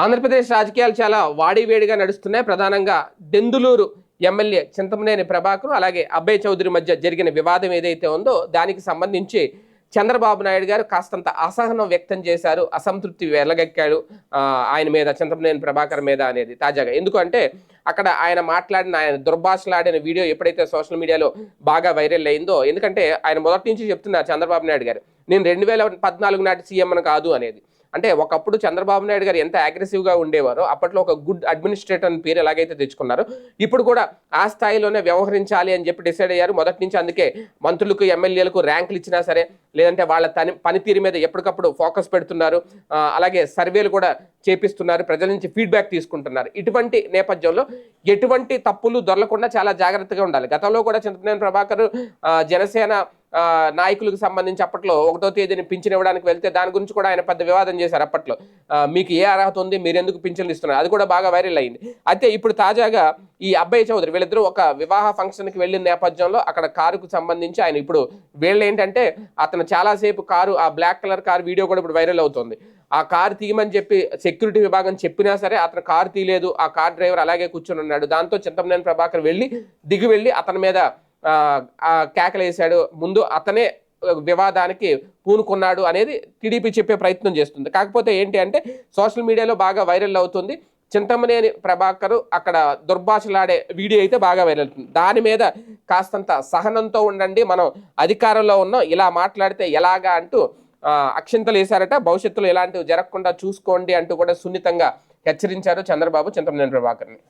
ఆంధ్రప్రదేశ్ రాజకీయాలు చాలా వాడివేడిగా నడుస్తున్నాయి. ప్రధానంగా దెందులూరు ఎమ్మెల్యే చింతమనేని ప్రభాకర్ అలాగే అబ్బయ్య చౌదరి మధ్య జరిగిన వివాదం ఏదైతే ఉందో దానికి సంబంధించి చంద్రబాబు నాయుడు గారు కాస్తంత అసహనం వ్యక్తం చేశారు. అసంతృప్తి వెలగక్కాడు ఆయన మీద చింతమనేని ప్రభాకర్ మీద అనేది తాజాగా. ఎందుకంటే అక్కడ ఆయన మాట్లాడిన ఆయన దుర్భాషలాడిన వీడియో ఎప్పుడైతే సోషల్ మీడియాలో బాగా వైరల్ అయిందో ఎందుకంటే ఆయన మొదటి నుంచి చెప్తున్నారు చంద్రబాబు నాయుడు గారు నేను రెండు వేల పద్నాలుగు నాటి సీఎం కాదు అనేది. అంటే ఒకప్పుడు చంద్రబాబు నాయుడు గారు ఎంత అగ్రెసివ్గా ఉండేవారో అప్పట్లో ఒక గుడ్ అడ్మినిస్ట్రేటర్ అని పేరు ఎలాగైతే తెచ్చుకున్నారో ఇప్పుడు కూడా ఆ స్థాయిలోనే వ్యవహరించాలి అని చెప్పి డిసైడ్ అయ్యారు. మొదటి నుంచి అందుకే మంత్రులకు ఎమ్మెల్యేలకు ర్యాంకులు ఇచ్చినా సరే లేదంటే వాళ్ళ తని పనితీరు మీద ఎప్పటికప్పుడు ఫోకస్ పెడుతున్నారు. అలాగే సర్వేలు కూడా చేపిస్తున్నారు. ప్రజల నుంచి ఫీడ్బ్యాక్ తీసుకుంటున్నారు. ఇటువంటి నేపథ్యంలో ఎటువంటి తప్పులు దొరలకుండా చాలా జాగ్రత్తగా ఉండాలి. గతంలో కూడా చంద్రబాబు ప్రభాకర్ జనసేన నాయకులకు సంబంధించి అప్పట్లో ఒకటో తేదీని పింఛన్ ఇవ్వడానికి వెళ్తే దాని గురించి కూడా ఆయన పెద్ద వివాదం చేశారు అప్పట్లో. మీకు ఏ అర్హత ఉంది? మీరు ఎందుకు పింఛన్లు ఇస్తున్నారు? అది కూడా బాగా వైరల్ అయింది. అయితే ఇప్పుడు తాజాగా ఈ అబ్బాయి చౌదరి వీళ్ళిద్దరూ ఒక వివాహ ఫంక్షన్కి వెళ్ళిన నేపథ్యంలో అక్కడ కారుకు సంబంధించి ఆయన ఇప్పుడు వీళ్ళు ఏంటంటే అతను చాలాసేపు కారు ఆ బ్లాక్ కలర్ కారు వీడియో కూడా ఇప్పుడు వైరల్ అవుతుంది. ఆ కారు తీయమని చెప్పి సెక్యూరిటీ విభాగం చెప్పినా సరే అతను కారు తీయలేదు. ఆ కార్ డ్రైవర్ అలాగే కూర్చొని ఉన్నాడు. దాంతో చింతమనేని ప్రభాకర్ వెళ్ళి దిగి వెళ్ళి అతని మీద కేకలేశాడు ముందు అతనే వివాదానికి పూనుకున్నాడు అనేది టీడీపీ చెప్పే ప్రయత్నం చేస్తుంది. కాకపోతే ఏంటి అంటే సోషల్ మీడియాలో బాగా వైరల్ అవుతుంది. చింతమనేని ప్రభాకర్ అక్కడ దుర్భాషలాడే వీడియో అయితే బాగా వైరల్ అవుతుంది. దాని మీద కాస్తంత సహనంతో ఉండండి. మనం అధికారంలో ఉన్నాం. ఇలా మాట్లాడితే ఎలాగా అంటూ అక్షింతలు వేశారట. భవిష్యత్తులో ఇలాంటివి జరగకుండా చూసుకోండి అంటూ కూడా సున్నితంగా హెచ్చరించారు చంద్రబాబు చింతమనేని ప్రభాకర్ని.